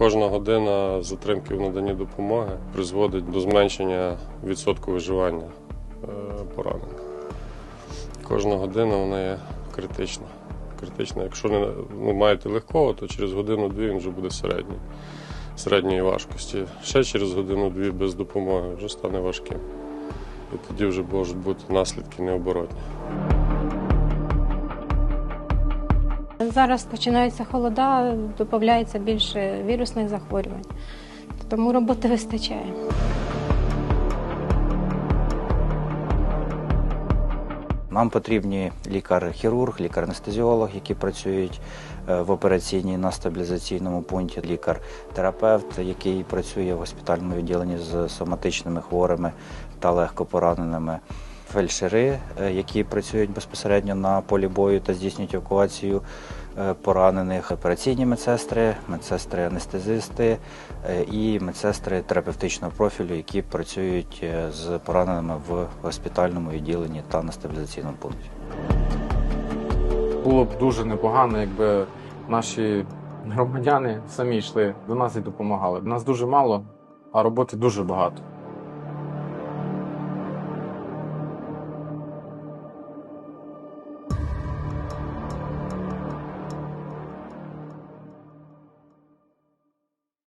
Кожна година затримки в наданні допомоги призводить до зменшення відсотку виживання е, поранених. Кожна година вона є критична. критична. Якщо не ну, маєте легкого, то через годину-дві він вже буде середній, середньої важкості. Ще через годину-дві без допомоги вже стане важким. І тоді вже можуть бути наслідки необоротні. Зараз починаються холода, додається більше вірусних захворювань, тому роботи вистачає. Нам потрібні лікар-хірург, лікар-анестезіолог, які працюють е, в операційній на стабілізаційному пункті, лікар-терапевт, який працює в госпітальному відділенні з соматичними хворими та легкопораненими. Фельдшери, е, які працюють безпосередньо на полі бою та здійснюють евакуацію е, поранених, операційні медсестри, медсестри-анестезисти е, і медсестри терапевтичного профілю, які працюють з пораненими в госпітальному відділенні та на стабілізаційному пункті. Було б дуже непогано, якби наші громадяни самі йшли до нас і допомагали. Нас дуже мало, а роботи дуже багато.